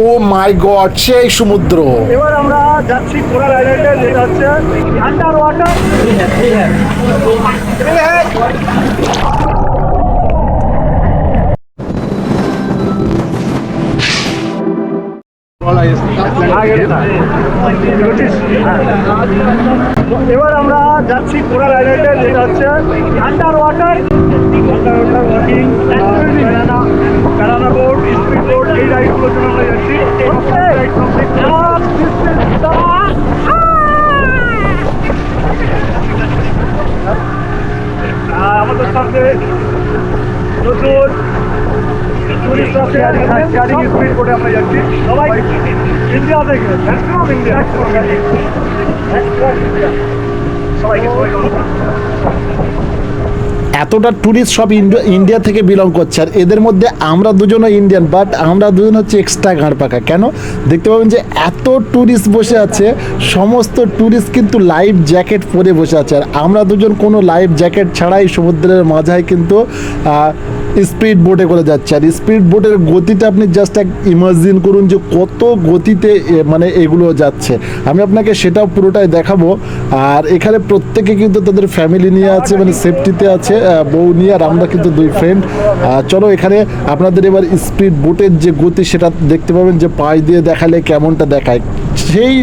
ও মাই god, সেই সমুদ্র। এবার আমরা যাচ্ছি কোরাল আইল্যান্ডে যেটা হচ্ছে আন্ডার ওয়াটার। এবার আমরা যাচ্ছি কোরাল আইল্যান্ডে যেটা হচ্ছে under water. Under water walking board এই রাইডগুলোর জন্য আমরা যাচ্ছি Right from the top, this is the- আর আমাদের সাথে নতুন টুরিস্ট আছে গাড়ি স্পিড বোর্ডে আমরা যাচ্ছি সবাই ইন্ডিয়া থেকে ম্যাক্সিমাম ইন্ডিয়া সবাইকে সবাইকে এতটা ট্যুরিস্ট সব ইন্ডিয়া- থেকে বিলং করছে। আর এদের মধ্যে আমরা দুজনও ইন্ডিয়ান বাট আমরা দুজন হচ্ছে এক্সট্রা ঘাড় পাকা। কেন? দেখতে পাবেন যে এত ট্যুরিস্ট বসে আছে, সমস্ত ট্যুরিস্ট কিন্তু লাইফ জ্যাকেট পরে বসে আছে। আর আমরা দুজন কোনো লাইফ জ্যাকেট ছাড়াই সমুদ্রের মাঝায় কিন্তু স্পিড বোটে করে যাচ্ছে। আর স্পিড বোটের গতিটা আপনি জাস্ট এক ইমাজিন করুন যে কত গতিতে মানে এগুলো যাচ্ছে। আমি আপনাকে সেটাও পুরোটাই দেখাবো। আর এখানে প্রত্যেকে কিন্তু তাদের ফ্যামিলি নিয়ে আছে মানে সেফটিতে আছে বউ নিয়ে, আর আমরা কিন্তু দুই ফ্রেন্ড চলো এখানে আপনাদের এবার স্পিড বোটের যে গতি, সেটা দেখতে পাবেন যে পায়ে দিয়ে দেখালে কেমনটা দেখায়। সেই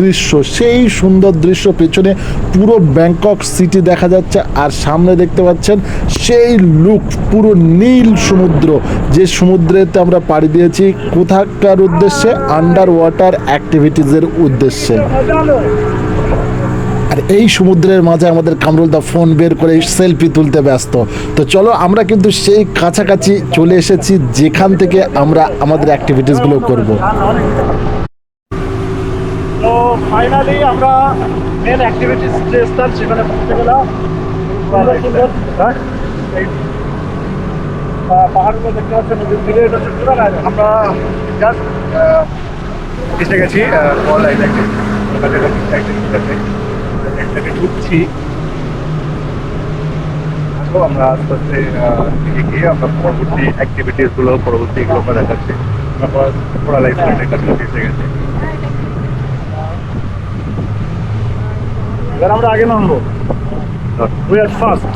দৃশ্য, সেই সুন্দর দৃশ্য পেছনে পুরো ব্যাংকক সিটি দেখা যাচ্ছে আর সামনে দেখতে পাচ্ছেন সেই লুক, পুরো নীল সমুদ্র। যে সমুদ্রেতে আমরা পাড়ি দিয়েছি কোথাকার উদ্দেশ্যে? আন্ডার ওয়াটার অ্যাক্টিভিটিসের উদ্দেশ্যে। আর এই সমুদ্রের মাঝে আমাদের কামরুল দা ফোন বের করে সেলফি তুলতে ব্যস্ত। তো চলো, আমরা কিন্তু সেই কাছাকাছি চলে এসেছি যেখান থেকে আমরা আমাদের অ্যাক্টিভিটিসগুলো করব। ফাইনালি আমরা মেন অ্যাক্টিভিটিস যে স্থান সেখানে পৌঁছে গেলাম। সুন্দর সুন্দর। হ্যাঁ এই পাহাড়গুলো দেখতে পাচ্ছেন নদীর তীরে এটা পুরা আমরা জাস্ট এসে গেছি আইল্যান্ডে একটাকে ঢুকছি। আমরা আস্তে আস্তে দিকে গিয়ে আমরা পরবর্তী অ্যাক্টিভিটিসগুলো পরবর্তী এগুলো আমরা দেখাচ্ছি। তারপর কোরাল আইল্যান্ডের এসে গেছে। এবার আমরা আগে নামবো উই আর ফার্স্ট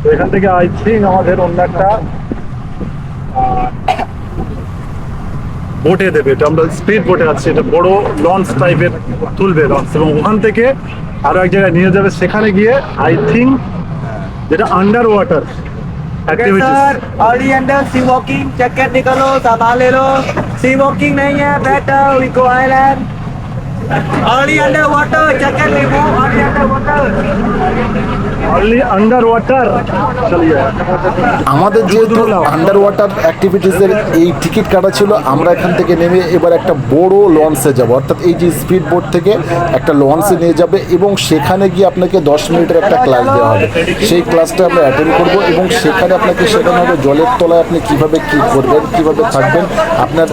তো এখান থেকে আই থিঙ্ক আমাদের অন্য একটা বোটে দেবে এটা আমরা স্পিড বোটে আছি এটা বড় লঞ্চ টাইপের তুলবে লঞ্চ এবং ওখান থেকে আরো এক জায়গায় নিয়ে যাবে সেখানে গিয়ে আই থিঙ্ক যেটা under water okay activities sir already under sea walking jacket निकालो सामान ले लो सी वॉकिंग नहीं है better we go island Only underwater, second limo, only underwater. আমাদের যেহেতু আন্ডার ওয়াটার অ্যাক্টিভিটিসের এই টিকিট কাটা ছিল আমরা এখান থেকে নেমে এবার একটা বড় লঞ্চে যাব। অর্থাৎ এই যে স্পিড বোট থেকে একটা লঞ্চে নিয়ে যাবে এবং সেখানে গিয়ে আপনাকে দশ মিনিটের একটা ক্লাস দেওয়া হবে। সেই ক্লাসটা আমরা অ্যাটেন্ড করব এবং সেখানে আপনাকে শেখানো হবে জলের তলায় আপনি কীভাবে কী করবেন কীভাবে থাকবেন আপনার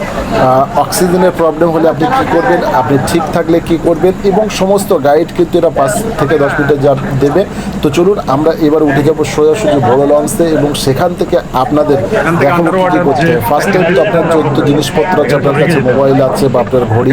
অক্সিজেনের প্রবলেম হলে আপনি কী করবেন আপনি ঠিক থাকবেন থাকলে কি করবেন এবং সমস্ত গাইড কিন্তু এরা পাঁচ থেকে দশ মিনিটের যা দেবে। তো চলুন আমরা এবার উঠে যাব সোজাসুজি বড় লঞ্চে এবং সেখান থেকে আপনাদের দেখাবো কি কি করতে ফার্স্ট টাইম তো আপনার যত জিনিসপত্র আছে আপনার কাছে মোবাইল আছে বা আপনার ঘড়ি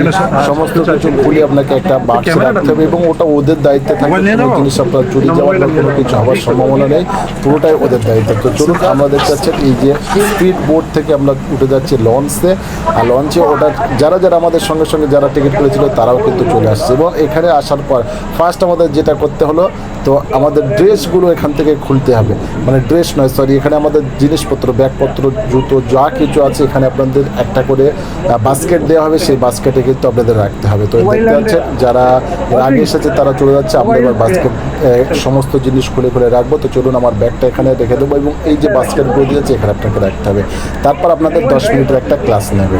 সমস্ত কিছু খুলে আপনাকে একটা বাক্সে রাখতে হবে এবং ওটা ওদের দায়িত্বে থাকবে কোনো জিনিস আপনার চুরি যাওয়ার বা কোনো কিছু হওয়ার সম্ভাবনা নেই। পুরোটাই ওদের দায়িত্ব। তো চলুন আমরা দেখতে পাচ্ছেন এই যে স্পিড বোট থেকে আমরা উঠে যাচ্ছি লঞ্চে আর লঞ্চে ওটা যারা যারা আমাদের সঙ্গে সঙ্গে যারা টিকিট করেছিল তারাও কিন্তু চলে আসছে এবং এখানে আসার পর ফার্স্ট আমাদের যেটা করতে হলো, তো আমাদের ড্রেসগুলো এখান থেকে খুলতে হবে। মানে ড্রেস নয় সরি এখানে আমাদের জিনিসপত্র, ব্যাগপত্র, জুতো, যা কিছু আছে এখানে আপনাদের একটা করে বাস্কেট দেওয়া হবে, সেই বাস্কেটে কিন্তু আপনাদের রাখতে হবে। তো দেখতে পাচ্ছেন যারা আগে এসেছে তারা চলে যাচ্ছে, আমরা এবার বাস্কেট সমস্ত জিনিস খুলে খুলে রাখব। তো চলুন আমার ব্যাগটা এখানে রেখে দেবো এবং এই যে বাস্কেটগুলো দিয়েছে, এখানে আপনাকে রাখতে হবে। তারপর আপনাদের দশ মিনিটের একটা ক্লাস নেবে।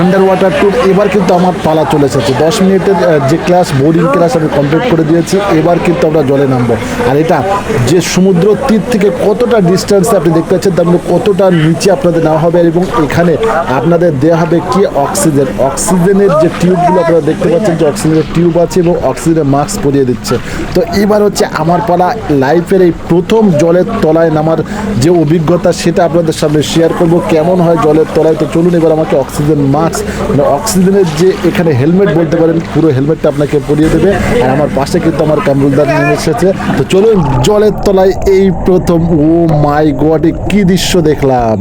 আন্ডার ওয়াটার ট্যুর এবার কিন্তু আমার পালা চলে এসেছে। দশ মিনিটের যে ক্লাস বোর্ডিং ক্লাস আমি কমপ্লিট করে দিয়েছি, এবার কিন্তু আমরা জলে নামবো। আর এটা যে সমুদ্র তীর থেকে কতটা ডিস্টেন্সে আপনি দেখতে পাচ্ছেন, তার মধ্যে কতটা নিচে আপনাদের নেওয়া হবে এবং এখানে আপনাদের দেওয়া হবে কি অক্সিজেন অক্সিজেনের যে টিউবগুলো আপনারা দেখতে পাচ্ছেন, যে অক্সিজেনের টিউব আছে এবং অক্সিজেনের মাস্ক পরিয়ে দিচ্ছে। তো এবার হচ্ছে আমার পালা লাইফের এই প্রথম জলের তলায় নামার যে অভিজ্ঞতা, সেটা আপনাদের সামনে শেয়ার করব। কেমন হয় জলের তলায়? তো চলুন এবার আমাকে অক্সিজেন মাস্ক মানে অক্সিজেনের যে এখানে হেলমেট বলতে পারেন, পুরো হেলমেটটা আপনাকে পরিয়ে দেবে। আর আমার পাশে কিন্তু আমার কামরুলদার নিয়ে এসেছে। তো চলুন, জলের তলায় এই প্রথম, ও মাই গোয়াটে কি দৃশ্য দেখলাম?